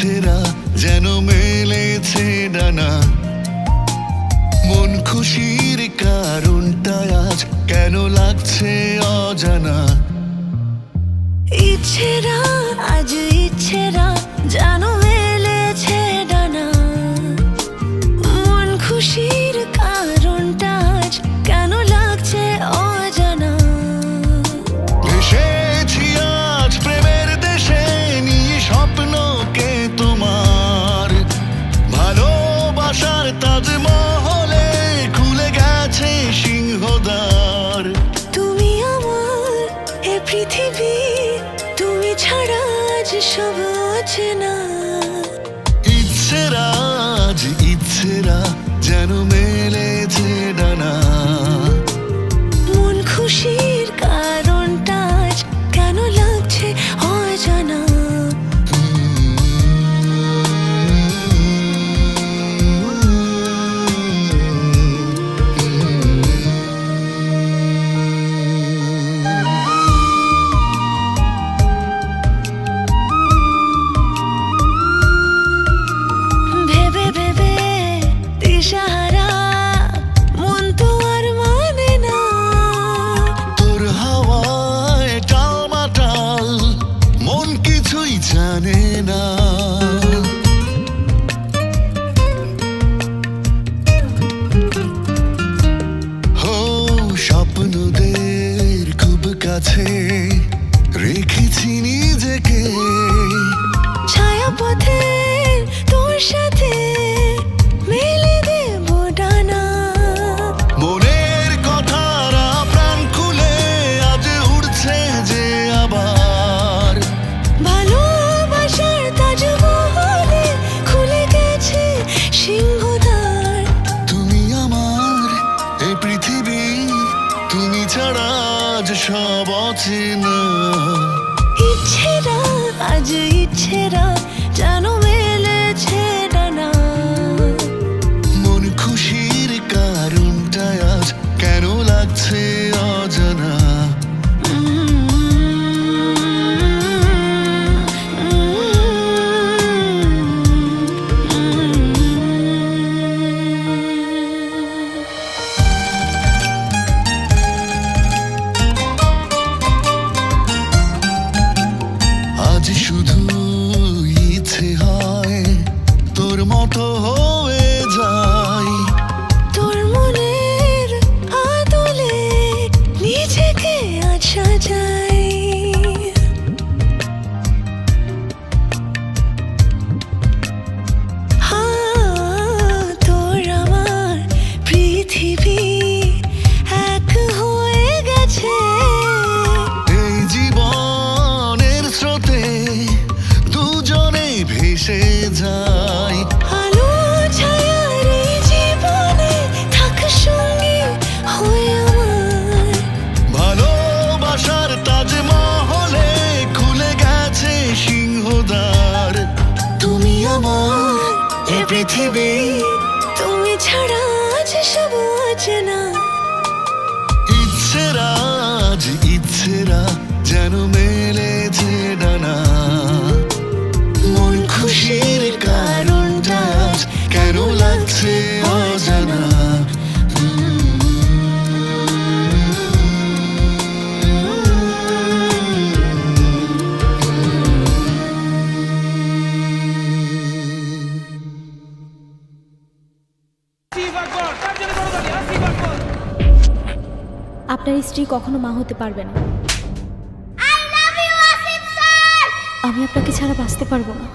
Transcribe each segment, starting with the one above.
ছেড়া যেন মেলেছে ডানা। মন খুশির কারণটা আজ কেন লাগছে অজানা? ইচ্ছেরা আজ ইচ্ছেরা জানে না। ছাড়া আজ সব অচেনা। ইচ্ছেরা আজ ইচ্ছেরা জানো পৃথিবী। তুমি ছাড়া আজ সব অচেনা। ইচ্ছেরা আজ ইচ্ছেরা যেন মেয়ে আপনার স্ত্রী কখনো মা হতে পারবে না। আমি আপনাকে ছাড়া বাঁচতে পারব না।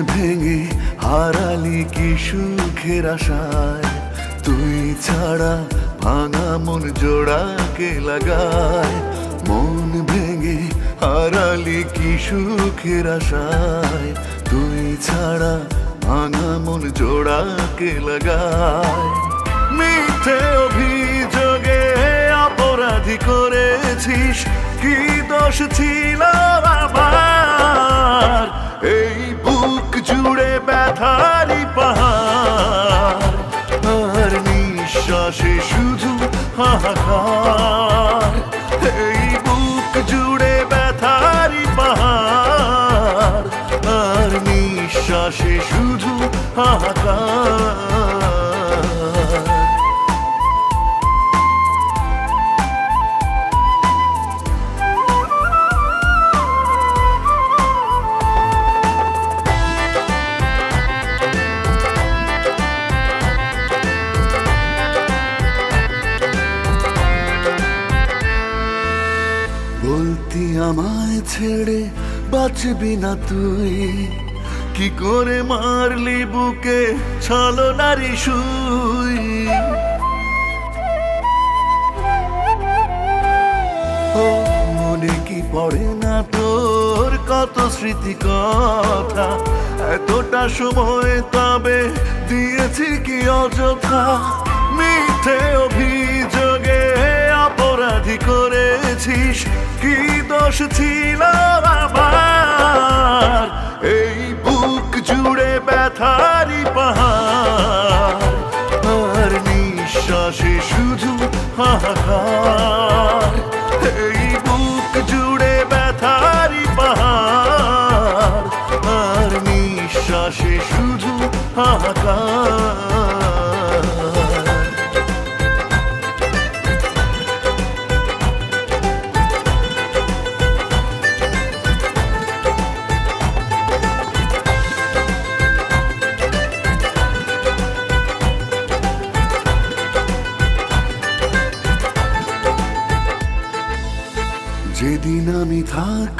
ভেঙে হারালি কি সুখের আশায়? তুই ছাড়া ভাঙা মন জোড়াকে লাগায়। মন ভেঙে হারালি কি সুখের আশায়? তুই ছাড়া ভাঙা মন জোড়াকে লাগায়। মিথ্যে অভিযোগে অপরাধী করেছিস। কি দোষ ছিল আমার এই বুক জুড়ে ব্যথারি পাহাড়। আর নিঃশ্বাসে শুধু হাহাকার। এই বুক জুড়ে ব্যথারি পাহাড়। আর নিঃশ্বাসে শুধু হাহাকার। ছেড়ে বাঁচবি না তুই। কি করে মারলি বুকে ছলো নারী ও, মনে কি পড়ে না তোর কত স্মৃতি কথা এতটা সময় তবে দিয়েছি কি অযথা? দোষ ছিল আমার এই বুক জুড়ে ব্যথারি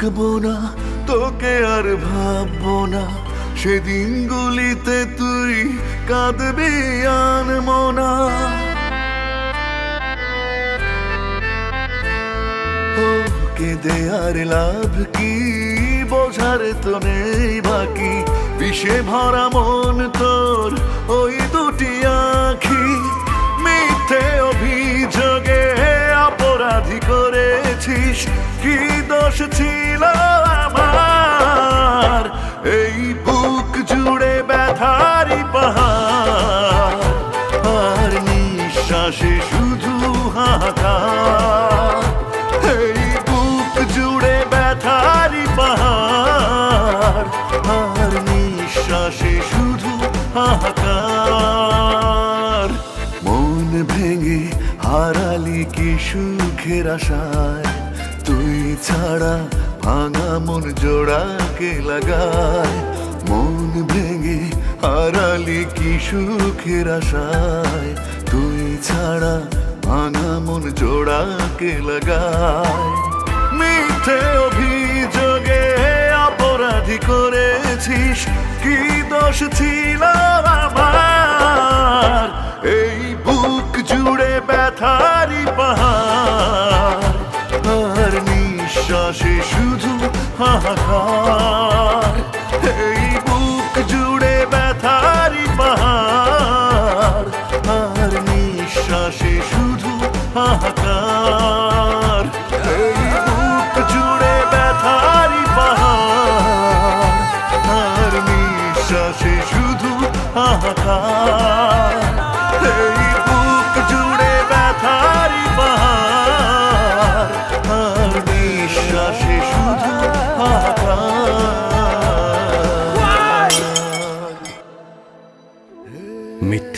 থাকব না, তোকে আর ভাববো না। সেদিনগুলিতে তুই কাঁদবি আনমনা ও কেঁদে আর লাভ কি, বোঝার তো নেই বাকি। বিষে ভরা মন তোর ওই দুটি আখি। মিথ্যে অভিযোগে অপরাধী করেছিস কি দোষ ছিল আমার? এই বুক জুড়ে ব্যথারি পাহাড়, আর নিঃশ্বাসে শুধু হাহাকার। এই জুড়ে মন ভেঙে হারালি কি সুখের আশায়? ছাড়া ভাঙা মন জোড়াকে লাগায়, মন ভেঙে হারালি কি সুখের আশায়। তুই ছাড়া ভাঙা মন জোড়াকে লাগায়। মিথ্যে অভিযোগে অপরাধী করেছিস, কি দোষ ছিল আমার? এই বুক জুড়ে ব্যথারি পাহাড়। নিঃশ্বাসে শুধু হাহাকার। এই বুক জুড়ে ব্যথারি পাহাড়, আর নিঃশ্বাসে শুধু হাহাকার। এই বুক জুড়ে ব্যথারি পাহাড়, আর নিঃশ্বাসে শুধু হাহাকার। এই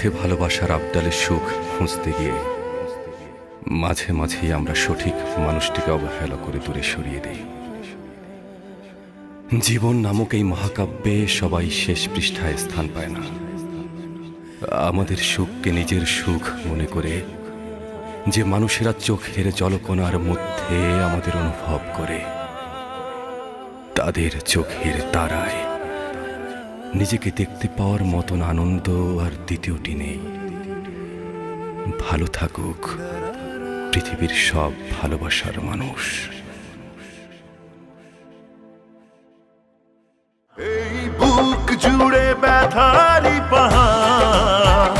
মিথ্যে ভালোবাসার আবদালে সুখ খুঁজতে গিয়ে মাঝে মাঝেই আমরা সঠিক মানুষটিকে অবহেলা করে দূরে সরিয়ে দিই। জীবন নামক এই মহাকাব্যে সবাই শেষ পৃষ্ঠায় স্থান পায় না। আমাদের সুখকে নিজের সুখ মনে করে যে মানুষেরা চোখের জলকণার মধ্যে আমাদের অনুভব করে, তাদের চোখের তারায় নিজেকে দেখতে পাওয়ার মতন আনন্দ আর দ্বিতীয়টি নেই। ভালো থাকুক পৃথিবীর সব ভালোবাসার মানুষ। এই বুক জুড়ে ব্যথারি পাহাড়,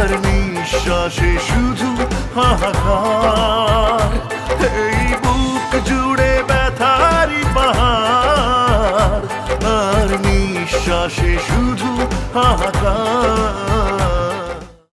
আর নিঃশ্বাসে শুধু হাহাকার।